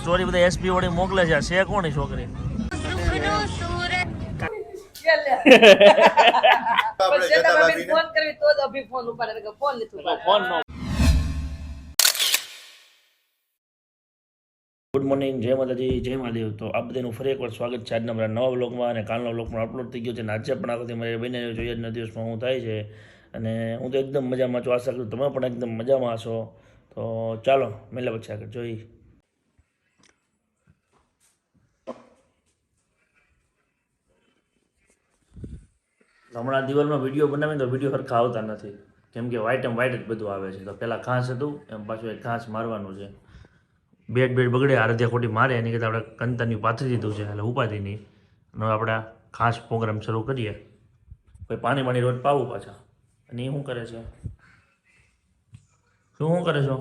Story બધા SP વળી મોકલે છે. છે કોની છોકરી? પણ જેઠા ભાભીને ફોન કરવી તો જ અભી ફોન ઉપાડે. ફોન નથી ફોન ગુડ મોર્નિંગ જય માતાજી જય મહાદેવ. તો આ બધાનું ફરી એકવાર સ્વાગત છે આજના મારા નવા બ્લોગમાં અને કાલનો બ્લોગમાં પણ અપલોડ થઈ ગયો છે. અને આજે પણ આખો મારે બને જોઈએ આજના દિવસમાં હું થાય છે. અને હું તો એકદમ મજામાં છું. આશા કરું તમે પણ એકદમ મજામાં હશો. તો ચાલો, મેલા પછી આગળ. જોઈ હમણાં દિવાલમાં વીડિયો બનાવીને તો વીડિયો સરખા આવતા નથી. કેમ કે વ્હાઇટ એમ વ્હાઇટ જ બધું આવે છે. તો પહેલાં ઘાસ હતું, એમ પાછું એક ઘાસ મારવાનું છે. બેટ બેટ બગડે, આરધ્યા ખોટી મારે. એની કરતાં આપણે કંતરની પાથરી દીધું છે, એટલે ઉપાધિની અને આપણે ખાસ પ્રોગ્રામ શરૂ કરીએ. પછી પાણી પાણી રોજ પાવું પાછા. અને એ શું કરે છે? શું શું કરે છો?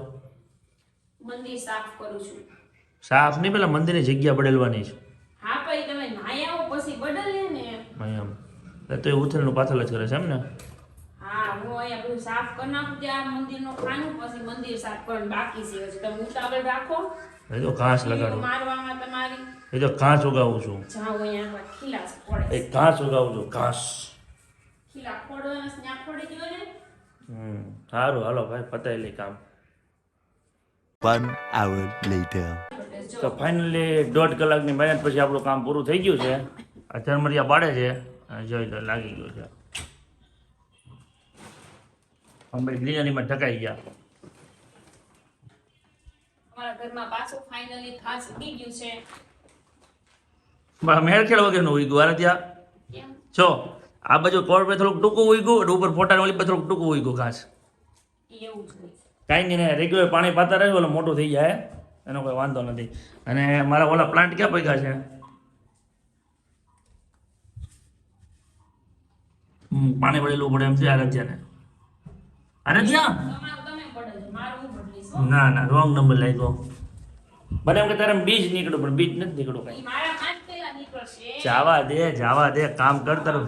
મંદિર સાફ કરું છું. સાફ? નહીં પેલા મંદિરની જગ્યા બદલવાની છે. હા પછી તમે નાઈ આવો પછી બદલે ને. એમ. એટલે તો એ ઉથલનું પાથલ જ કરે છે એમ ને? હા હું અહીંયા બધું સાફ કરી નાખું ત્યાં મંદિરનો ખાનું પછી મંદિર સાફ કરવાનું બાકી છે. હજી તમે ઉતાવળ રાખો. એ તો ઘાસ લગાડું. મારવામાં તમારી એ તો ઘાસ ઉગાવું છું. અહીંયા પડે. એ ઘાસ ઉગાવું છું ઘાસ. ખીલા ખોડવાના છે, ખોડી દ્યો ને? હમ સારું હાલો ભાઈ પતાવી લઈ કામ. One hour later. તો ફાઇનલી દોઢ કલાકની મહેનત પછી આપણું કામ પૂરું થઈ ગયું છે. આ ઝરમરિયા બાળે છે. જોઈ લો લાગી ગયું છે. અમે ગ્રીનરીમાં ઢકાઈ ગયા. અમારા ઘરમાં પાછું ફાઇનલી ખાસ ઉગી ગયું છે. મારા મેળખેડ વગરનું ઉગ્યું. અરે ત્યાં? કેમ? જો આ બાજુ કોર પર થોડુંક ટૂંકું ઉગ્યું અને ઉપર ફોટા વાળી પર થોડુંક ટૂંકું ઉગ્યું ઘાસ. કાંઈ નહીં ને રેગ્યુલર પાણી પાતા રહ્યું એટલે મોટું થઈ જાય. એનો કોઈ વાંધો નથી. અને મારા ઓલા પ્લાન્ટ ક્યાં પગ્યા છે? પાણી પડેલું પડે એમ છે આ આરજ્યા તમારું તમે પડે છે. મારું હું બદલીશ હો. ના ના રોંગ નંબર લાગ્યો. બને એમ કે તારે બીજ નીકળ્યું પણ બીજ નથી નીકળ્યું કઈ. જાવા દે જાવા દે કામ કર તારું.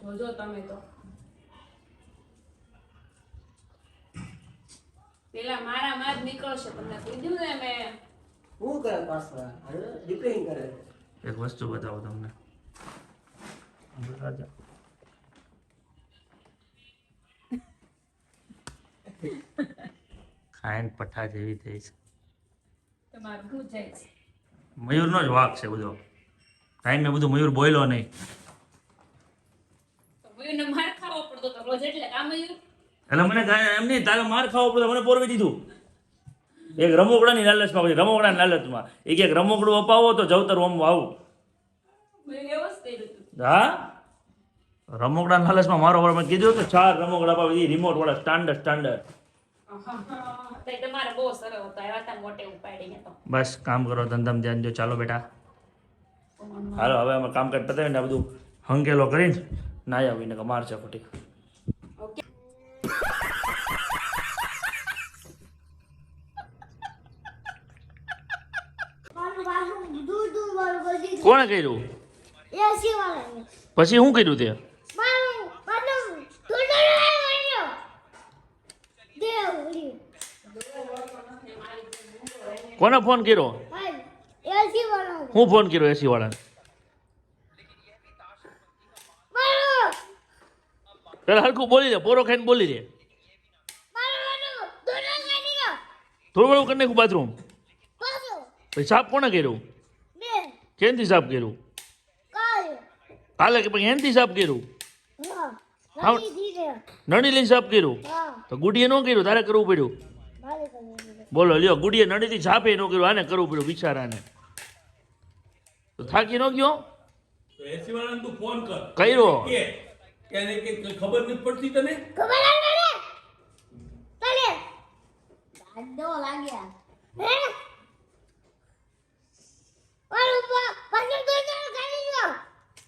હું જોજો તમે તો. પેલા મારા માં જ નીકળશે તમને કીધું ને મેં. હું કરે પાછળ રિપેરિંગ કરે. એક વસ્તુ બતાવો તમને. રાજા. ખાયન પઠા જેવી થઈ છે. તમારું શું જાય છે. મયુરનો જ વાક છે બધો. ટાઈમે બધું મયુર બોલ્યો નહીં તો મયુરને માર ખાવો પડતો તો રોજ એટલે કામ મયુર એટલે મને એમ નહીં તારે માર ખાવો પડે મને પોરવી દીધું. એક રમોકડાની લાલચમાં પછી રમોકડાની લાલચમાં. એક એક રમોકડું અપાવો તો જવતર ઓમ આવું. જ હા? રમોકડા લાલચમાં મારો વાળો મેં કીધું તો ચાર રમોકડા અપાવી રિમોટ વાળા સ્ટાન્ડર્ડ સ્ટાન્ડર્ડ બસ કામ કરો ધંધામ ધ્યાન દો ચાલો બેટા. હાલો હવે અમે કામ કાજ પતાવીને આ બધું હંકેલો કરીને ના આવીને મારશે ખોટી ઓકે કોણે કર્યું? પછી શું કર્યું તે? કોને ફોન કર્યો? હું ફોન કર્યો એસી વાળાને પેલા હરખું બોલી દે પોરો ખાઈને બોલી દે. થોડું ઘણું કરી નાખ્યું બાથરૂમ. પછી સાફ કોને કર્યું? કેનથી સાફ કર્યું? કાલે. કે પછી એનથી સાફ કર્યું? નળી લઈને સાફ કર્યું? તો ગુડીએ ન કર્યું? તારે કરવું પડ્યું? બોલો લ્યો ગુડીએ નડીથી છાપે ન કર્યું આને કરવું પડ્યું બિચારાને. તો થાકી ન ગયો? એસી વાળાને તું ફોન કર. કર્યો? કે કે એને કે ખબર નથી પડતી તને?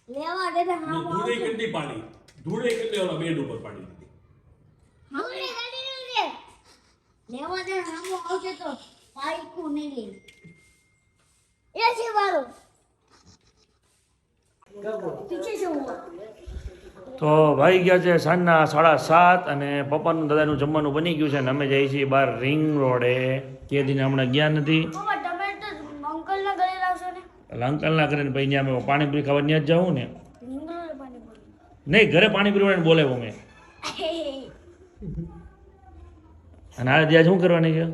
લેવા દે ધૂળે કેટલી પાડી. ધૂળે કેટલી ઓલા બેડ ઉપર પાડી દીધી. લેવા દે હામો આવશે તો પાઈકું નહીં લે. એ છે વાળો. પીછે છે હું તો ભાઈ ગયા છે સાંજના સાડા સાત અને પપ્પાનું દાદાનું જમવાનું બની ગયું છે અને અમે જઈએ છીએ બહાર રિંગ રોડે. તે દિને હમણાં ગયા નથી પપ્પા તમે તો અંકલના ઘરે લાવશો ને એટલે અંકલના કરીને ભાઈ ત્યાં અમે પાણીપુરી ખાવા ત્યાં જ જાઉં ને. નહીં ઘરે પાણીપુરી વાળાને બોલાવ્યો મેં. અને આ ત્યાં શું કરવાની છે?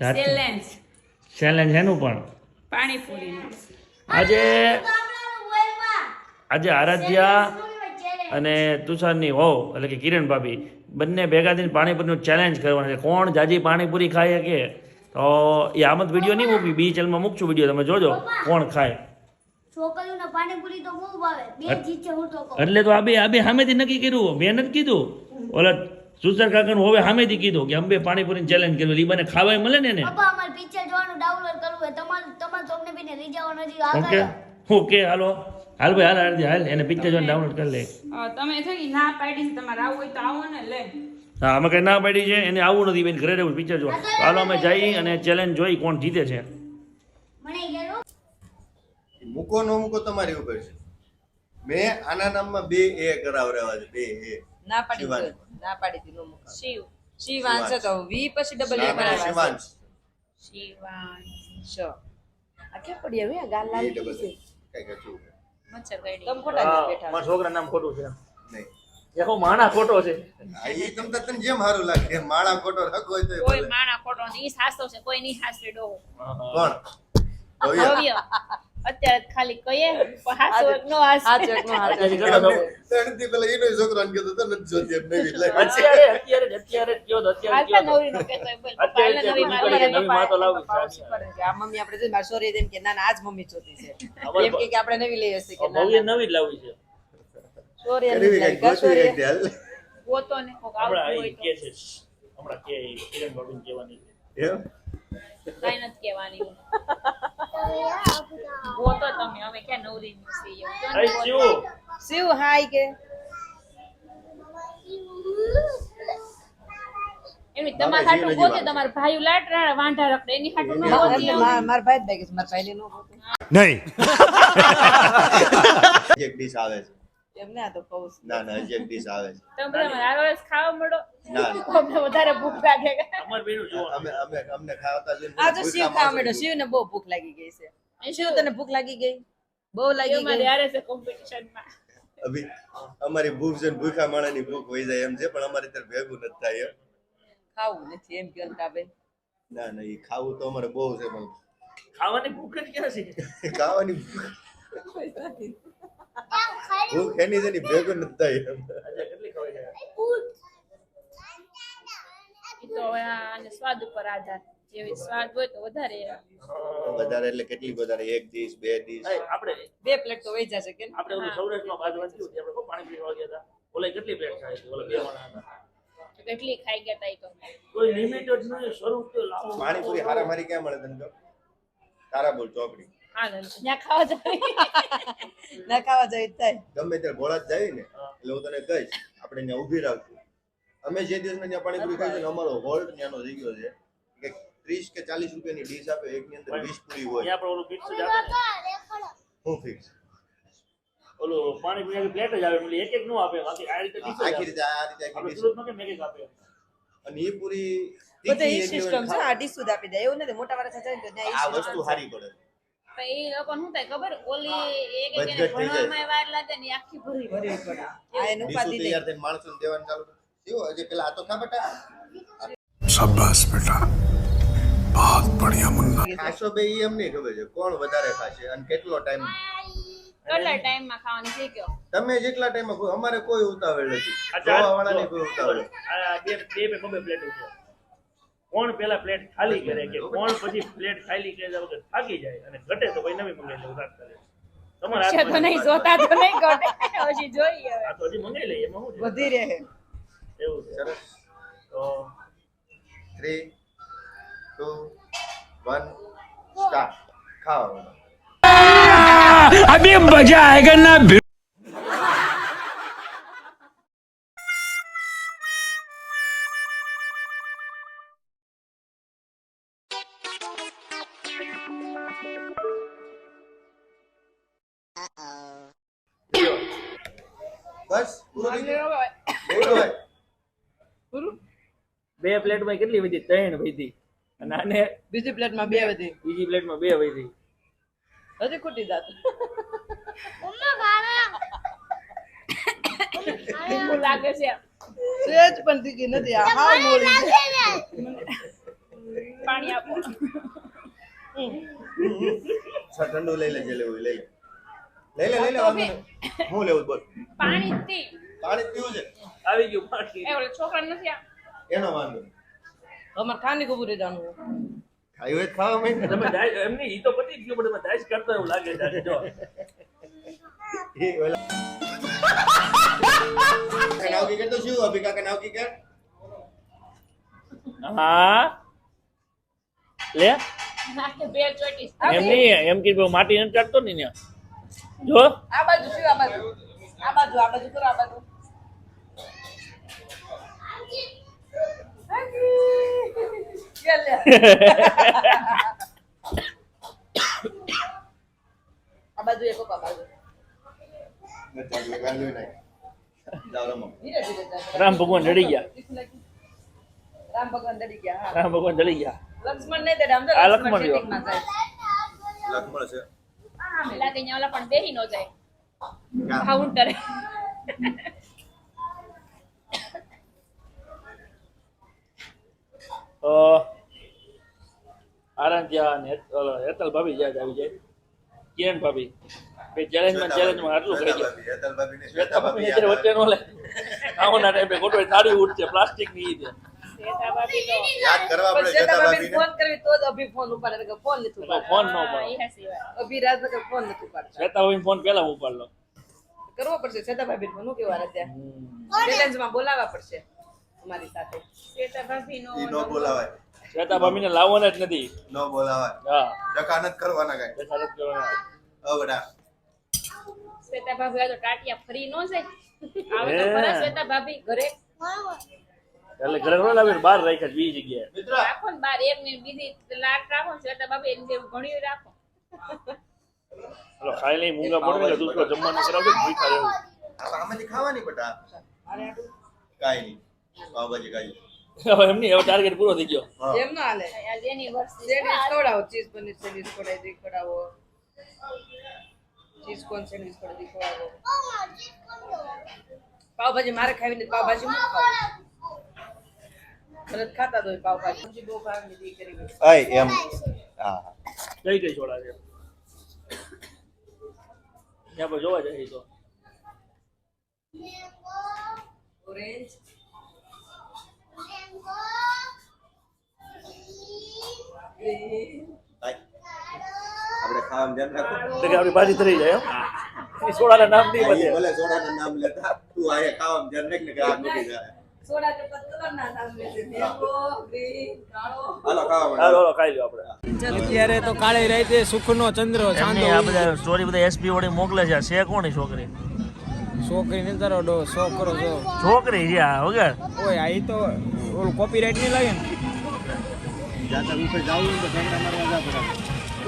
ચેલેન્જ ચેલેન્જ એનું પણ. આજે આજે આરાધ્યા અને તુષારની હોવ એટલે કે કિરણ ભાભી બંને ભેગા થઈને પાણીપુરીનું ચેલેન્જ કરવાનું છે. કોણ જાજી પાણીપુરી ખાય કે? તો એ આમદ વીડિયો નહીં મૂકી બીજી ચેનલમાં મૂકશું વીડિયો તમે જોજો કોણ ખાય. પાણીપુરી તો બહુ ભાવે. બે ચીજ છે હું તો કહું. એટલે તો આ બે આ બે સામેથી નક્કી કર્યું મેં નથી કીધું. ઓલા સુસર કાકાનું હવે સામેથી કીધું કે અંબે પાણીપુરીની ચેલેન્જ કર્યું લીબાને ખાવાય મળે ને એને? પપ્પા અમારે પિક્ચર જોવાનું ડાઉનલોડ કરવું હોય. તમારે તમારે ચોકને બીને લઈ જવાનો નથી ઓકે. ઓકે હાલો. હાલ ભાઈ હાલ હાલ હાલ. એને પિક્ચર જોઈને ડાઉનલોડ કરી લે. તમે થઈ ના પાડી તમારે આવું હોય તો આવો ને લે. હા અમે કઈ ના પાડી છે એને આવું નથી બેન ઘરે રહેવું પિક્ચર જો હાલો અમે જઈ અને ચેલેન્જ જોઈ કોણ જીતે છે. મૂકો નો મૂકો તમારી ઉપર છે. મેં આના નામમાં બે એ કરાવરાવા છે બે એ. ના પાડી ના પાડી દીધું મૂકો. શિવ. શિવાંશ તો વી પછી ડબલ એ કરાવવા. શિવાંશ. શિવાંશ આ કે પડી હવે? આ ગાલ લાલ છે. એ. કંઈક મચ્છર કરડી તમ ખોટા બેઠા મારા છોકરા નામ ખોટું છે. નહીં. દેખો માણા ખોટો છે. એ તમ તને જેમ સારું લાગે માળા ખોટો રાખો હોય તો કોઈ માણા ખોટો નથી સાસો છે કોઈ નહીં સાસરે ડો કોણ? ભવ્ય. અત્યારે ખાલી કહીએ હાસો એક નો હાસ હાચો એક નો છો? ત્રણ દી પહેલા એનો છોકરો ને તો તને જોતી એમ નવી લાગે. અત્યારે અત્યારે અત્યારે જ કયો અત્યારે જ કયો નવરી નો કહેતો બોલ. અત્યારે નવી મારી નવી માં તો લાવવી છે. આ મમ્મી આપણે જોઈ મારી સોરી એમ કે ના ના આજ મમ્મી જોતી છે. એમ કે કે આપણે નવી લઈ હશે કે નવી નવી જ લાવવી છે. શિવ, હાય કે એમની તમારા હાટું ગોતે તમારા ભાઈ લાટ વાંઢા રખડે એની હાટું ન ના, ગોતી. માર- મારા ભાઈ જ ભાઈ કે છે, મારા ભાઈને નો ગોતે. નહીં એક ડીશ આવે છે એમ ને આ તો કહું છું. ના ના હજી એક ડીશ આવે છે. તમે મારા ખાવા મળો. ના અમને વધારે ભૂખ લાગે. અમર બેનું જો અમે અમે અમને ખાવતા જોઈને આ તો શિવ ખાવા મળ્યો માંડ્યો. શિવ ને બહુ ભૂખ લાગી ગઈ છે. શિવ તને ભૂખ લાગી ગઈ? બહુ લાગી ગઈ. હારે છે કોમ્પિટિશનમાં અભી અમારી ભૂખ છે ભૂખા માણસની ભૂખ હોય જાય એમ છે પણ અમારે ત્યારે ભેગું નથી થાય એમ. ખાવું નથી એમ કે કાબે ના ના એ ખાવું તો અમારે બહુ છે પણ ખાવાની ભૂખ જ ક્યાં છે? ખાવાની ભૂખ. ભૂખ એની છે ને ભેગું નથી થાય તો હવે આને સ્વાદ ઉપર આધાર. જેવી સ્વાદ હોય તો વધારે વધારે એટલે કેટલી વધારે? એક ડીશ બે ડીશ? આપણે બે પ્લેટ તો વહી જશે કે આપણે ઓલું સૌરાષ્ટ્રમાં બાજુ વાંચ્યું હતું, આપણે પાણી પીવા ગયા હતા. ઓલા કેટલી પ્લેટ ઓલા બે હતા. કેટલી ખાઈ ગયા તા તો. કોઈ લિમિટ જ નહીં સ્વરૂપ તો લાવો. પાણીપુરી હારા મારી ક્યાં મળે તને તારા બોલ ચોકડી. હા ત્યાં ખાવા ના ખાવા જાય થાય ગમે ત્યારે ભોળા જ ને એટલે હું તને કહીશ આપણે ત્યાં ઊભી રાખજો. અમે જે દિવસ ત્યાં પાણીપુરી ખાઈ છે ને અમારો હોલ ત્યાંનો થઈ ગયો છે. કે ત્રીસ કે ચાલીસ રૂપિયાની ડીશ આપે એકની અંદર વીસ પૂરી હોય. ત્યાં પણ ઓલું ફિક્સ જ આપે. હું ફિક્સ ઓલું પાણીપુરી પ્લેટ જ આવે એટલે એક એક નું આપે. બાકી આ રીતે આખી રીતે આ રીતે આપણે સુરતમાં કેમ એક એક આપે? અને એ પૂરી બધે તીખી ઈ એટલી સિસ્ટમ છે આ ડીશ જ આપી દે. એવું નથી મોટા વાળા જાય તો ત્યાં આ વસ્તુ સારી પડે. આ એનું એમ નહીં ખબર છે. કોણ વધારે ખાશે અને કેટલો ટાઈમ કેટલા ટાઈમમાં ખાવાનું તમે જેટલા ટાઈમમાં અમારે કોઈ ઉતાવળ નથી. જોવા વાળાને કોઈ ઉતાવળ પ્લેટ ઉઠો કોણ પેલા પ્લેટ ખાલી કરે કે કોણ પછી પ્લેટ ખાલી કરે વગર થાકી જાય અને ઘટે તો ભાઈ નવી મંગાઈ લેવું રાત કરે. આ તો હજી અભી મજા આયેગા ના બે પ્લેટમાં કેટલી વધી? ત્રણ વધી. અને આને બીજી પ્લેટમાં બે વધી. બીજી પ્લેટમાં બે વધી. હજી ખૂટી જાત એવું લાગે છે. સેજ પણ તીખી નથી. આ હાવ મોળી પાણી આપો. ઠંડુ લઈ લેજે લેવું લઈ લે. લઈ લે લઈ લે વાંધો હું લેવું બોલ. પાણી જ પાણી પીવું છે? આવી ગયું પાણી. એ ઓલા છોકરા નથી આ એનો વાંધો અમાર ખાની કબૂરે જાણું ખાયું હોય ખાવા મેં તમે એમ નહીં ઈ તો પતી જ ગયું પણ તમે દાઈશ કરતો એવું લાગે છે જો. એ ઓલા કર તો શું અભી કાકા નાવકી કર? હા? લે? એમ નહીં એમ કીધું માટી નથી કાઢતો ને જો. આ બાજુ શું આ બાજુ? આ બાજુ આ બાજુ કરો આ બાજુ ચાલ લે. આ બાજુ એક આ બાજુ. રમો ભગવાન રડી ગયા. રામ ભગવાન દડી ગયા હા. રામ ભગવાન જડી ગયા. લક્ષ્મણ નહીં દડે આમ તો લક્ષ્મણ લક્ષ્મણ છે. લાગે અહીંયા ઓલા પણ બેહી નો જાય કાઉન્ટરે હેત- ઓલો હેતલ ભાભી યાદ આવી જાય. કિરણ ભાભી. બે ચેલેન્જમાં ચેલેન્જમાં આટલું કરી ગયા હેતલ ભાભી ને શ્વેતા શ્વેતા ભાભી અત્યારે વચ્ચે નો લે. આવના ટાઈમે ગોટો થાળી ઉઠશે પ્લાસ્ટિકની છે. યાદ કરવા પડે ફોન કરવી તો જ અભી ફોન ઉપાડે નકર ફોન નથી ઉપાડતા. ફોન નો. અભી રાત ફોન નથી ઉપાડતા. શ્વેતા ભાભી ફોન પેલા ઉપાડ લો કરવો પડશે શ્વેતા ભાભી ફોન કેવા રાત્યા ચેલેન્જમાં બોલાવવા પડશે. સાથે. શ્વેતા ભાભીનો ઈ નો બોલાવાય. શ્વેતા ભાભી ને લાવવાના જ નથી. નો બોલાવાય. હા. ડકા નથી કરવાના કાંઈ. નથી કરવાના. બડા શ્વેતા ભાભી આ તો ટાટિયા ફરી નો જાય. આવે તો. ખરા શ્વેતા ભાભી ઘરે. એટલે ઘરે નો લાવીને બહાર રાખ્યા બીજી જગ્યાએ. મિત્ર. રાખો ને બહાર એક ને બીજી લાટ રાખો શ્વેતા ભાભી એની જેવું ઘણી રાખો. હાલો ખાઈ લઈ મૂંગા પડે એટલે દૂસરો જમવાનું કરાવજો ભૂખા રહેવું. આ આમાંથી ખાવાની બટા. કાઈ નહીં. પાવભાજી ખાઈ હવે ટાર્ગેટ પૂરો થઈ ગયો. એમ ના હાલે. સેન્ડવિચ ખવડાવો ચીઝ પનીર સેન્ડવિચ ખવડાવી ખવડાવો. ચીઝ કોન સેન્ડવિચ ખવડાવી ખવડાવો. પાવભાજી મારે ખાવી નથી પાવભાજી હું ખાવું તરત ખાતા તો પાવભાજી. બહુ ભાવની કરી આય એમ. હા કઈ કઈ છોડા છે? ત્યાં પર જોવા જાય તો. ઓરેન્જ. આપણે ખાવાનું ધ્યાન રાખો. એટલે આપણી ભાજી તરી જાય એમ સોડાના નામ નહીં બધે ભલે સોડાનું નામ લેતા તું આયે ખાવાનું ધ્યાન રાખ ને કે આ મૂકી જાય. સોડા કે પત્તર નામ લેશે મેંગો ગ્રીન કાળો. હાલો ખાવા હાલો હાલો ખાઈ લો આપણે. અત્યારે તો કાળી રાતે સુખનો ચંદ્ર ચાંદો આ બધા સ્ટોરી બધા એસપી વડે મોકલે છે છે કોણ છોકરી? છોકરી ને તારો ડો છોકરો છો છોકરી છે વગર ઓય આ ઈ તો ઓલું કોપીરાઈટ નહીં લાગે ને એટલે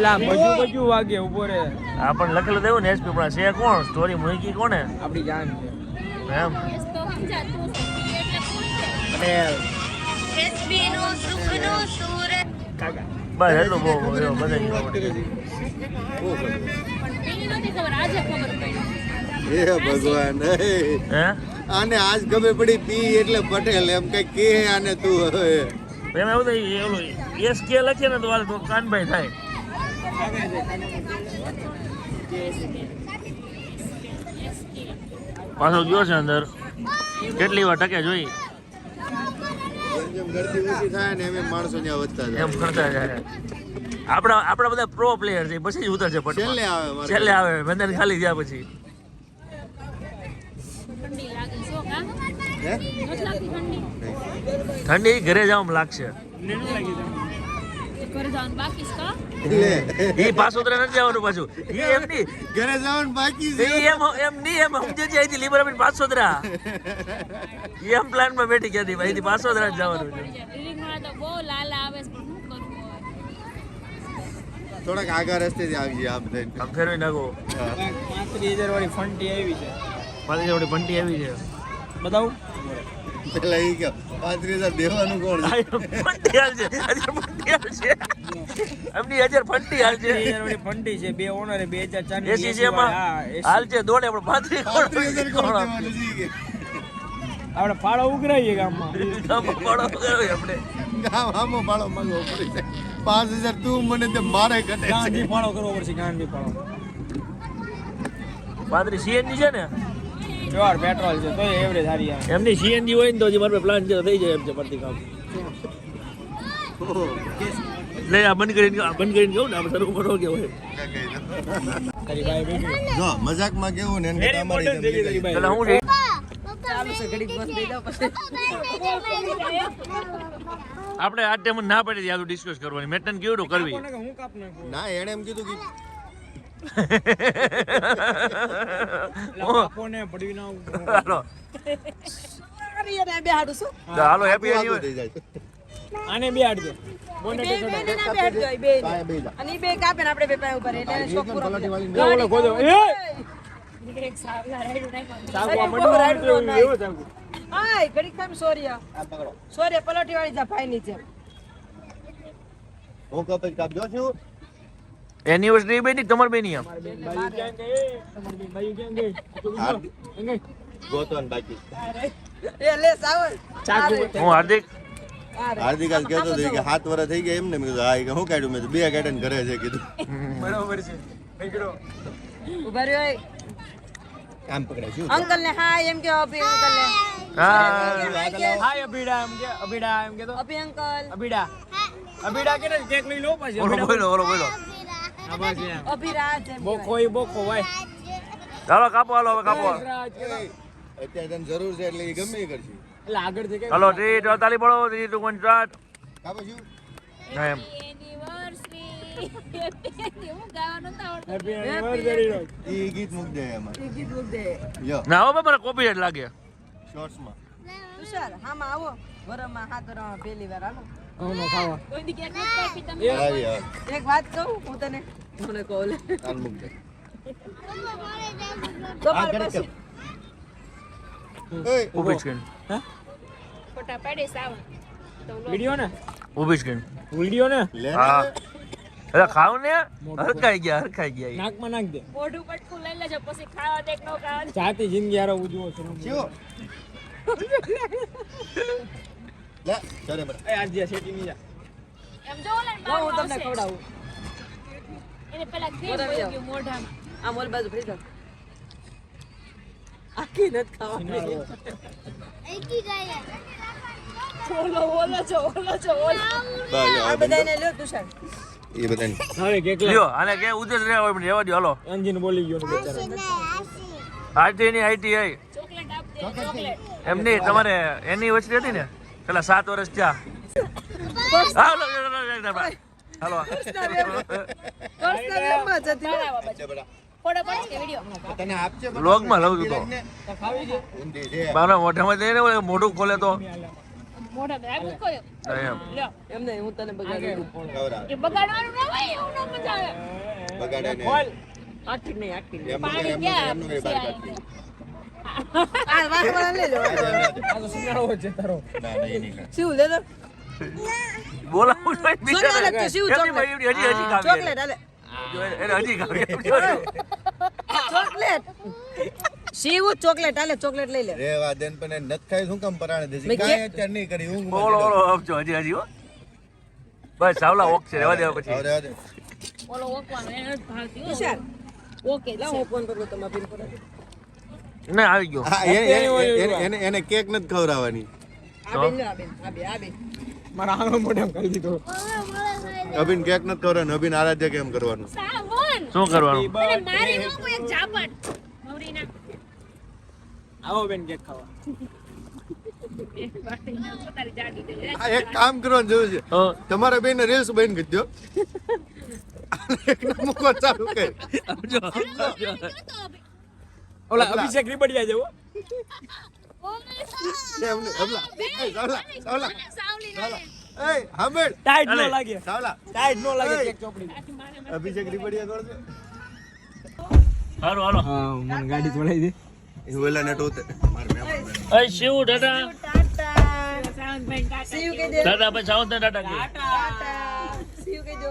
આ બજુ બજુ વાગે ઊભો રે આ પણ લખેલું દેવું ને એસપી પણ. છે કોણ? સ્ટોરી મૂકી કોને આપડી જાન છે. એમ? તો તું અને બસ એટલું બહુ બધા જોવા ખબર પડી. હે ભગવાન હે. હે? આને આજ ખબર પડી પી એટલે પટેલ એમ કઈ કે આને તું હવે. એમ એવું થાય ઓલું એસ કે લખીએ ને તો તો કાનભાઈ થાય. પાછો ગયો છે અંદર. કેટલી વાર ટકે જોઈ? આપણા આપણા બધા પ્રો પ્લેયર છે પછી જ ઉતરશે. છેલ્લે આવે છેલ્લે આવે મેદાન ખાલી ગયા પછી ઠંડી લાગે છો કા હે? નથી લાગતી ઠંડી ઘરે જવામાં લાગશે. ઘરે જવાનું બાકી છે કા? લે એ પાછોતરા નથી જવાનું પાછું. એ એમ નહીં ઘરે જવાનું બાકી છે. એમ એમ નહીં એમ સમજે છે અહીંથી લીબર આપીને પાછોતરા એમ પ્લાનમાં બેઠી ગયા હતી અહીંથી પાછોતરા જવાનું છે ડ્રિલિંગમાં તો બહુ લાલ આવે છે પણ શું કરવું હવે? થોડાક આગા રસ્તેથી આવી જાય આમ ફેરવી નાખો. પાંત્રીસ હજાર વાળી ફંટી આવી છે. પાછી આપણી ભંટી આવી છે. બતાવું? પેલા એ કે પાંત્રીસ હજાર દેવાનું કોણ છે? હાલ છે હજાર ભંટી હાલ છે એમની હજાર ફંટી હાલ છે ફંટી છે બે ઓનર બે હજાર ચાર એસી છે એમાં? હાલ છે દોડે પણ પાંત્રીસ પાંત્રીસ કોણ કોણ દેવાનું છે ઈ કે? આપણે ફાળો ઉઘરાઈએ આપણે. ગામ આમાં ભાડો માંગવો પડી જાય પાંચ હજાર તું મને તે મારે ગાંધી ફાળો કરવો પડશે ગાંધી ફાળો પાંત્રીસ સીએનજી છે ને? પ્યોર પેટ્રોલ છે તો એવરેજ સારી આવે. એમની સીએનજી હોય ને તો મારે પ્લાન છે થઈ જાય એમ છે પરથી કામ. લે આ બંધ કરીને બંધ કરીને કહું ને આપણે શરૂ કરો કે હોય જો મજાકમાં કેવું ને એને તમારી એટલે હું છે ચાલુ છે ઘડીક બસ દઈ દો પછી. આપણે આ ટાઈમ ના પડી હતી ડિસ્કસ કરવાની. મેં તને કેવું કરવી. ના એણે એમ કીધું કે કાપોને પડવી ના. હાલો. અરે યાર, બે હાડું શું? હાલો હેપી જાય. આને બે ને ના ને. અને કાપે ને પલોઠી વાળી જા ભાઈ કાપજો છું એનિવર્સરી બેની તમાર બેની આમ? ગોતવાન બાકી એ લે સાવલ હું હાર્દિક. હાર્દિક આજ કહેતો હતો કે સાત વર્ષ થઈ ગયા એમને. મેં કીધું હા હું કાઢ્યું મેં બે કાઢીને ઘરે છે કીધું. બરાબર છે. નીકળો. ઊભા રહ્યો એ. પકડાય શું? અંકલ ને હા એમ કે અભી અંકલ ને હા. હાય અભીડા એમ કે અભીડા એમ કે તો અભી અંકલ. અભીડા. અભીડા કે કેક લઈ લો પછી. ઓલો બોલો બોલો. આ બસ એમ. અભી રાજ એમ બોખો ઈ બોખો વાય ચાલો કાપો હાલો હવે કાપો. અત્યારે તને જરૂર છે એટલે એ ગમે એ કરશે એટલે આગળથી હાલો થ્રી તાલી પડો થ્રી ટુ વન સ્ટાર્ટ કાપો શું હા એમ. Anniversary. હું ગાવાનું તો આવડતું હેપી એનિવર્સરી રો ઈ ગીત મૂક દે એમાં. ઈ ગીત મૂક દે. યો ના હવે મને કોપીરાઇટ લાગે. શોર્ટ્સમાં. હામાં આવો. વરમાં હાથ વરમાં વાર હાલો. આવનો ખાવા. કોઈ દી ક્યાંક નથી કાપી તમે. આવી આવે એક વાત કહું હું તને મને કહું. લે હાલ મૂક દે. તો ફોટા. વિડિયો ને? ઊભી સ્ક્રીન વિડિયો ને? હા. એટલે ખાવ ને? હરખાઈ ગયા હરખાઈ ગયા. નાકમાં નાખ દે. મોઢું પટકું લઈ લેજો પછી ખાવા દે કે ખાવા જાતી જિંદગી હારો ઉજવો છે. લે ચાલે બરા એ આજે સેટિંગની જા એમ જો ઓલા ને હું તમને ખવડાવું. એને પેલા. ગયું મોઢામાં. આ મોલ બાજુ ફરી જાવ આખી નત ખાવાની. એકી જાય ઓલો ઓલો છો ઓલો છો ઓલો. બાય આ બધાને લ્યો તુષાર એ બધાને હવે કેટલા લ્યો આને કે રહ્યા હોય પણ દો હાલો. એન્જિન બોલી ગયો ને બચારા આરટી ની આઈટીઆઈ ચોકલેટ આપી દે ચોકલેટ. એમની તમારે એની વચ્ચે હતી ને? પેલા સાત વર્ષ થયા. હાલો. હાલો લઉં છું તો. મારા મોઢામાં જઈને મોઢું ખોલે તો. બગાડવાનું બોલાવું ચોકલેટ જો શિવ ચોકલેટ હાલે ચોકલેટ લઈ લે રે વા દેન પણ એ નથ શું કામ પરાણે દેસી મેં કાંઈ નહીં કરી હું બોલો બોલો આપજો હજી હજી હો બસ સાવલા ઓક છે રહેવા દેવા પછી હવે હવે ઓલો ઓકવાનો એને નથી ભાવતી ઓકે લાવ ફોન કરું તમે પીન પર ના આવી ગયો. એને- કેક નથી ખવડાવવાની. આ બેન લ્યો, આ બેન આ બે મારા આંગણો મોઢામાં કરી દીધો અભિન કેક નથી ખવડાવવાનું અભિન આરાધ્ય કેમ કરવાનું? શું કરવાનું? મારી મૂકું એક ઝાપટ. મૌરીના. આવો બેન કેક ખાવા. એક વાટીને પોતાની જાડી દે આ એક કામ કરવાનું જરૂર છે. તમારા બેન રીલ્સ બન એક મૂકો ચાલુ કરી. ઓલા અભિષેક રીબડિયા જેવો. નો નો ગાડી ચલાવી દે. હોતે મારે મેં અય શિવ ટાટા. સીયુ કહી દે ટાટા પછી ને ટાટા કે. સીયુ કહી દો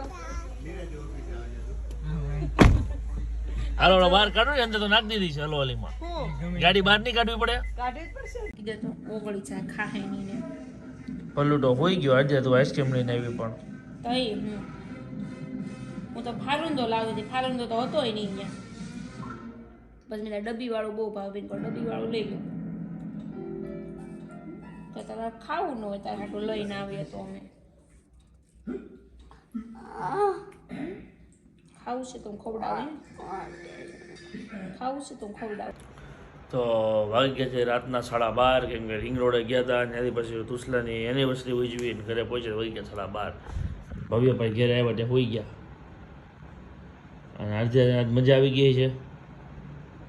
હાલો હાલો બહાર કાઢો ને અંદર તો નાખ દીધી છે હલો હલીમાં ગાડી બહાર નહીં કાઢવી પડે? કાઢી જ પડશે? કીધું તો ઓગળી જાય ખાહે નહીં ને. પલ્લુટો હોઈ ગયો આજે તું આઈસ્ક્રીમ લઈને આવી પણ. તઈ હું. હું તો ફારુંદો લાવી હતી ફારુંદો તો હતોય નહીં અહીંયા. પછી મેં ડબ્બી વાળો બહુ ભાવે ડબ્બી વાળો લઈ ગયો તો તારે ખાવું ન હોય તારે હાટું લઈને આવીએ તો અમે. ખાવું છે તો હું ખવડાવું ખાવું છે તો હું ખવડાવું. તો વાગી ગયા છે રાતના સાડા બાર કેમ કે રિંગ રોડે ગયા હતા અને ત્યાંથી પછી તુસલાની એનિવર્સરી ઉજવી અને ઘરે પહોંચ્યા વાગી ગયા સાડા બાર. ભવ્યભાઈ ઘરે આવ્યા ત્યાં હોઈ ગયા. અને આજે આજ મજા આવી ગઈ છે.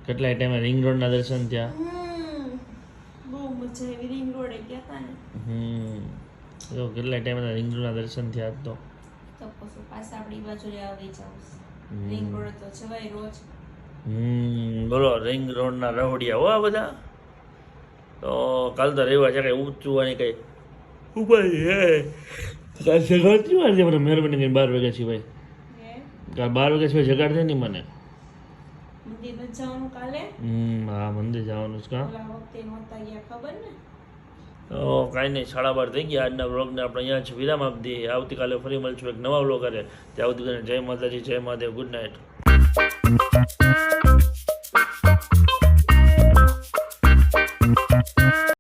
કેટલાય ટાઈમે રિંગ રોડના દર્શન થયા. બહુ મજા આવી. રિંગ રોડે ગયા હતા ને. હમ તો કેટલાય ટાઈમે રિંગ રોડના દર્શન થયા તો. તો પછી પાછા આપણી બાજુ આવી જાવ. રિંગ રોડ તો જવાય રોજ. હમ બોલો રિંગ રોડના રહોડિયા હો આ બધા? તો કાલ તો રહેવા છે કઈ ઊંચું કઈ ઉપાય હે. કાલ જગાડતી વાર છે મને મહેરબાની કરીને બાર વાગ્યા સિવાય. કાલ બાર વાગ્યા સિવાય જગાડશે નહીં મને. મંદિર જવાનું કાલે? હમ હા મંદિર જવાનું છે કાં. વખતે નહોતા ગયા ખબર ને? કાંઈ નહીં, સાડા બાર થઈ ગયા. આજના બ્લોગને આપણે અહીંયા જ વિરામ આપી દઈએ. આવતીકાલે ફરી મળશું એક નવા બ્લોગ કરે ત્યાં સુધી જય માતાજી, જય મહાદેવ. Good night